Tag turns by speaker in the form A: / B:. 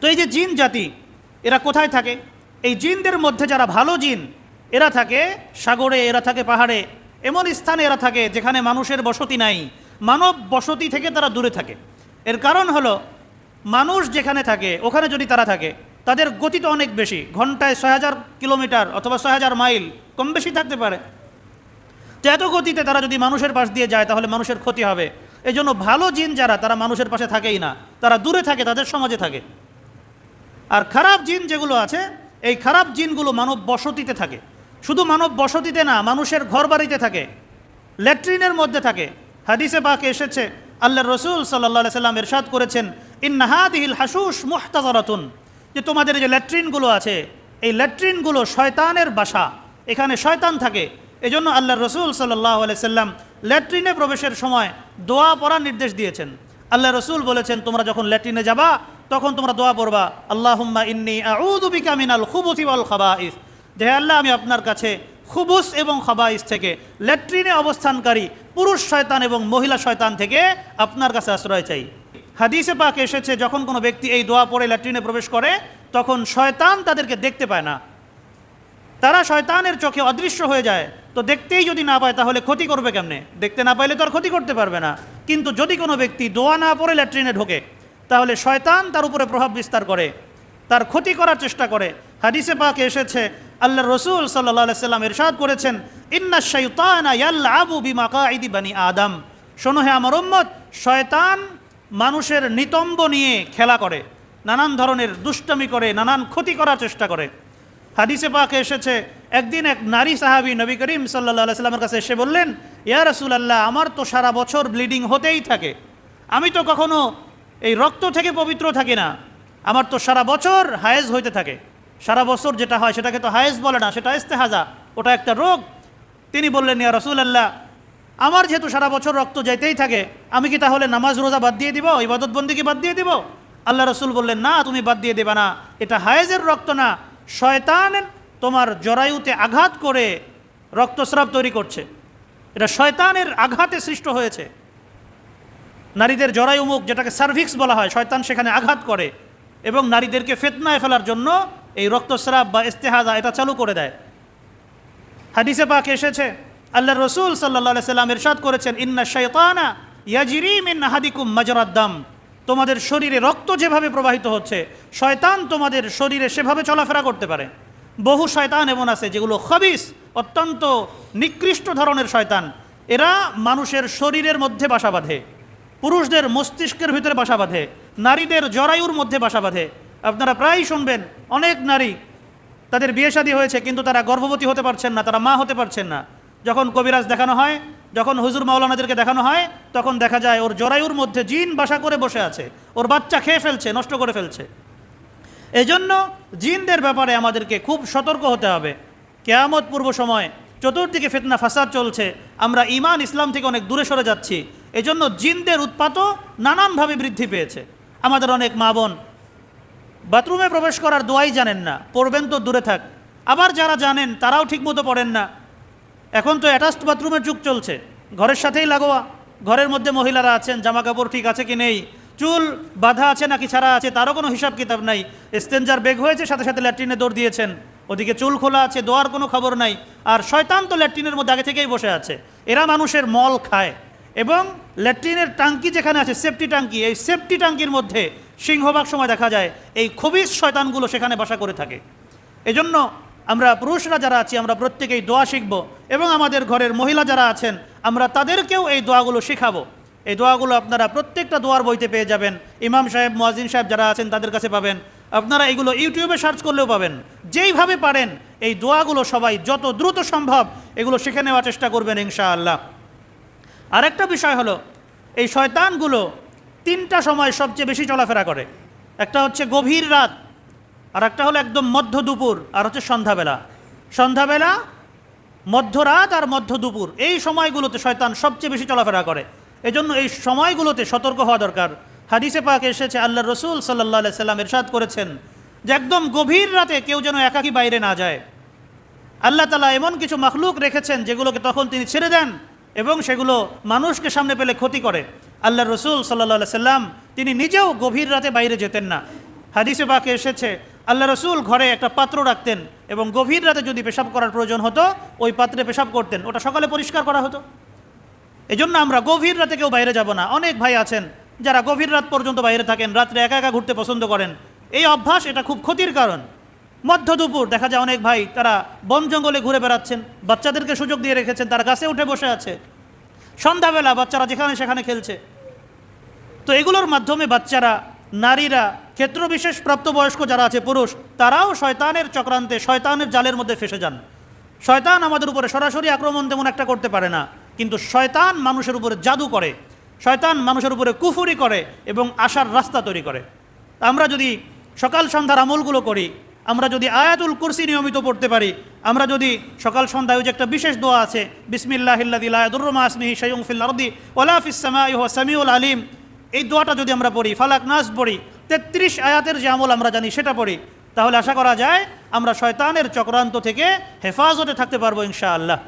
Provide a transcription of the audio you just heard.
A: তো এই যে জিন জাতি, এরা কোথায় থাকে? এই জিনদের মধ্যে যারা ভালো জিন, এরা থাকে সাগরে, এরা থাকে পাহাড়ে। এমন স্থানে এরা থাকে যেখানে মানুষের বসতি নাই। মানব বসতি থেকে তারা দূরে থাকে। এর কারণ হলো, মানুষ যেখানে থাকে, ওখানে যদি তারা থাকে, তাদের গতি তো অনেক বেশি। ঘন্টায় ছয় হাজার কিলোমিটার অথবা ছয় হাজার মাইল, কম বেশি থাকতে পারে। তো এত গতিতে তারা যদি মানুষের পাশ দিয়ে যায়, তাহলে মানুষের ক্ষতি হবে। এই জন্য ভালো জিন যারা, তারা মানুষের পাশে থাকেই না। তারা দূরে থাকে, তাদের সমাজে থাকে। আর খারাপ জিন যেগুলো আছে, এই খারাপ জিনগুলো মানব বসতিতে থাকে। শুধু মানব বসতিতে না, মানুষের ঘর বাড়িতে থাকে ল্যাট্রিনের মধ্যে থাকে। হাদিসে পাকে এসেছে আল্লাহ রসুল সাল্লা সাল্লাম এরশাদ করেছেন ইন্নাহাদিহিল হাসুস মুহতাজারাতুন যে তোমাদের যে ল্যাট্রিনগুলো আছে, এই ল্যাট্রিনগুলো শয়তানের বাসা। এখানে শয়তান থাকে। এজন্য আল্লাহ রসুল সাল্লাহ সাল্লাম ল্যাট্রিনে প্রবেশের সময় দোয়া পড়ার নির্দেশ দিয়েছেন। আল্লাহ রসুল বলেছেন, তোমরা যখন ল্যাট্রিনে যাবা, তখন তোমরা দোয়া পড়বা, আল্লাহুম্মা ইন্নি আউযু বিকা মিনাল খুবুথি ওয়াল খাবাইস। যে আল্লাহ, আমি আপনার কাছে খুবুস এবং খাবাইস থেকে ল্যাট্রিনে অবস্থানকারী পুরুষ শয়তান এবং মহিলা শয়তান থেকে আপনার কাছে আশ্রয় চাই। হাদিসে পাক এসেছে, যখন কোনো ব্যক্তি এই দোয়া পড়ে ল্যাট্রিনে প্রবেশ করে, তখন শয়তান তাদেরকে দেখতে পায় না। তারা শয়তানের চোখে অদৃশ্য হয়ে যায়। তো দেখতেই যদি না পায়, তাহলে ক্ষতি করবে কেমনে? দেখতে না পাইলে তো আর ক্ষতি করতে পারবে না। কিন্তু যদি কোনো ব্যক্তি দোয়া না পড়ে, ল্যাট্রিনে ঢোকে, তাহলে শয়তান তার উপরে প্রভাব বিস্তার করে, তার ক্ষতি করার চেষ্টা করে। হাদিসে পাকে এসেছে আল্লাহ রসুল সাল্লাহ সাল্লাম এরশাদ করেছেন, ইন্না শৈতানা আবু বানি আদম। শোনো হে আমার উম্মত, শয়তান মানুষের নিতম্ব নিয়ে খেলা করে, নানান ধরনের দুষ্টমি করে, নানান ক্ষতি করার চেষ্টা করে। হাদিসে পাকে এসেছে, একদিন এক নারী সাহাবী নবী করিম সাল্লা সাল্লামের কাছে এসে বললেন, ইয়া রসুল আল্লাহ আমার তো সারা বছর ব্লিডিং হতেই থাকে। আমি তো কখনো এই রক্ত থেকে পবিত্র থাকি না। আমার তো সারা বছর হায়েজ হইতে থাকে। সারা বছর যেটা হয় সেটাকে তো হায়েজ বলে না, সেটা ইস্তেহাজা, ওটা একটা রোগ। তিনি বললেন, ইয়া রসুল আল্লাহ আমার যেহেতু সারা বছর রক্ত যেতেই থাকে, আমি কি তাহলে নামাজ রোজা বাদ দিয়ে দিব ইবাদত কি বাদ দিয়ে দিব? আল্লাহ রসুল বললেন, না, তুমি বাদ দিয়ে দেবা না। এটা হায়েজের রক্ত না শয়তান তোমার জরায়ুতে আঘাত করে রক্তস্রাব তৈরি করছে। এটা শয়তানের আঘাতে সৃষ্ট হয়েছে। নারীদের জরায়ু মুখ যেটাকে সার্ভিক্স বলা হয়, শয়তান সেখানে আঘাত করে এবং নারীদেরকে ফেতনায় ফেলার জন্য এই রক্তস্রাব বা ইস্তেহাজা এটা চালু করে দেয়। হাদিসে পাক এসেছে আল্লাহ রসুল সাল্লা সাল্লাম এরশাদ করেছেন, ইন্না শৈতানা ইয়াজিরি মিন হাদিকুম মাজরাদ্দাম তোমাদের শরীরে রক্ত যেভাবে প্রবাহিত হচ্ছে, শয়তান তোমাদের শরীরে সেভাবে চলাফেরা করতে পারে। বহু শয়তান এমন আছে যেগুলো খবিস, অত্যন্ত নিকৃষ্ট ধরনের শয়তান। এরা মানুষের শরীরের মধ্যে বাসা বাঁধে, পুরুষদের মস্তিষ্কের ভিতরে বাসা বাঁধে, নারীদের জরায়ুর মধ্যে বাসা বাঁধে। আপনারা প্রায়ই শুনবেন, অনেক নারী তাদের বিয়ে শাদী হয়েছে, কিন্তু তারা গর্ভবতী হতে পারছেন না, তারা মা হতে পারছেন না। যখন কবিরাজ দেখানো হয় যখন হুজুর মাওলানাদেরকে দেখানো হয়, তখন দেখা যায় ওর জরায়ুর মধ্যে জিন বাসা করে বসে আছে। ওর বাচ্চা খেয়ে ফেলছে, নষ্ট করে ফেলছে। এজন্য জিনদের ব্যাপারে আমাদেরকে খুব সতর্ক হতে হবে। কেয়ামত পূর্ব সময় চতুর্দিকে ফিতনা, ফাসাদ চলছে। আমরা ইমান ইসলাম থেকে অনেক দূরে সরে যাচ্ছি। এজন্য জিনদের উৎপাতও নানানভাবে বৃদ্ধি পেয়েছে। আমাদের অনেক মা বোন বাথরুমে প্রবেশ করার দোয়াই জানেন না। পড়বেন তো, দূরে থাক। আবার যারা জানেন, তারাও ঠিকমতো পড়েন না। এখন তো অ্যাটাচড বাথরুমের যুগ চলছে। ঘরের সাথেই লাগোয়া। ঘরের মধ্যে মহিলারা আছেন জামা কাপড় ঠিক আছে কি নেই? চুল বাঁধা আছে নাকি ছাড়া আছে, তারও কোনো হিসাব কিতাব নাই। স্টেঞ্জার বেগ হয়েছে, সাথে সাথে ল্যাট্রিনে দৌড় দিয়েছেন। ওদিকে চুল খোলা আছে, দোয়ার কোনো খবর নাই। আর শয়তান তো ল্যাট্রিনের মধ্যে আগে থেকেই বসে আছে। এরা মানুষের মল খায়। এবং ল্যাট্রিনের টাঙ্কি যেখানে আছে, সেফটি টাঙ্কি, এই সেফটি টাঙ্কির মধ্যে সিংহভাগ সময় দেখা যায়। এই খবিস শয়তানগুলো সেখানে বাসা করে থাকে। এজন্য আমরা পুরুষরা যারা আছি, আমরা প্রত্যেকেই দোয়া শিখব এবং আমাদের ঘরের মহিলা যারা আছেন, আমরা তাদেরকেও এই দোয়াগুলো শেখাবো। এই দোয়াগুলো আপনারা প্রত্যেকটা দোয়ার বইতে পেয়ে যাবেন। ইমাম সাহেব মোয়াজিন সাহেব যারা আছেন, তাদের কাছে পাবেন। আপনারা এগুলো ইউটিউবে সার্চ করলেও পাবেন। যেইভাবে পারেন, এই দোয়াগুলো সবাই যত দ্রুত সম্ভব এগুলো শিখে নেওয়ার চেষ্টা করবেন ইনশাআল্লাহ। আরেকটা বিষয় হলো, এই শয়তানগুলো তিনটা সময় সবচেয়ে বেশি চলাফেরা করে। একটা হচ্ছে গভীর রাত। আর একটা হলো একদম মধ্য দুপুর, আর হচ্ছে সন্ধ্যাবেলা। সন্ধ্যাবেলা, মধ্যরাত আর মধ্য দুপুর। এই সময়গুলোতে শয়তান সবচেয়ে বেশি চলাফেরা করে। এজন্য এই সময়গুলোতে সতর্ক হওয়া দরকার। হাদিসে পাক এসেছে আল্লাহ রসুল সাল্লাহ সাল্লাম এরশাদ করেছেন যে একদম গভীর রাতে কেউ যেন একাকি বাইরে না যায়। আল্লাহ তালা এমন কিছু মখলুক রেখেছেন যেগুলোকে তখন তিনি ছেড়ে দেন এবং সেগুলো মানুষকে সামনে পেলে ক্ষতি করে। আল্লাহ রসুল সাল্লা সাল্লাম তিনি নিজেও গভীর রাতে বাইরে যেতেন না। হাদিসে বাকে এসেছে আল্লাহ রসুল ঘরে একটা পাত্র রাখতেন এবং গভীর রাতে যদি পেশাব করার প্রয়োজন হতো, ওই পাত্রে পেশাব করতেন। ওটা সকালে পরিষ্কার করা হতো। এই জন্য আমরা গভীর রাতে কেউ বাইরে যাব না। অনেক ভাই আছেন যারা গভীর রাত পর্যন্ত বাইরে থাকেন, রাত্রে একা একা ঘুরতে পছন্দ করেন। এই অভ্যাস এটা খুব ক্ষতির কারণ। মধ্য দুপুর দেখা যায় অনেক ভাই তারা বন জঙ্গলে ঘুরে বেড়াচ্ছেন, বাচ্চাদেরকে সুযোগ দিয়ে রেখেছেন, তারা গাছে উঠে বসে আছে। সন্ধ্যাবেলা বাচ্চারা যেখানে সেখানে খেলছে। তো এগুলোর মাধ্যমে বাচ্চারা নারীরা, ক্ষেত্রবিশেষ প্রাপ্তবয়স্ক যারা আছে, পুরুষ, তারাও শয়তানের চক্রান্তে, শয়তানের জালের মধ্যে ফেসে যান। শয়তান আমাদের উপরে সরাসরি আক্রমণ তেমন একটা করতে পারে না, কিন্তু শয়তান মানুষের উপরে জাদু করে, শয়তান মানুষের উপরে কুফুরি করে এবং আশার রাস্তা তৈরি করে। আমরা যদি সকাল সন্ধ্যার আমলগুলো করি, আমরা যদি আয়াতুল কুরসি নিয়মিত পড়তে পারি, আমরা যদি সকাল সন্ধ্যায় যে একটা বিশেষ দোয়া আছে বিসমিল্লাহিল্লাদিল্লাহরমা আসমিহি শাইউং ফিল আরদি ওলা ফিস সামাই সামিউল আলিম এই দোয়াটা যদি আমরা পড়ি, ফালাক নাস পড়ি, তেত্রিশ আয়াতের যে আমল আমরা জানি সেটা পড়ি, তাহলে আশা করা যায় আমরা শয়তানের চক্রান্ত থেকে হেফাজতে থাকতে পারব ইনশাআল্লাহ।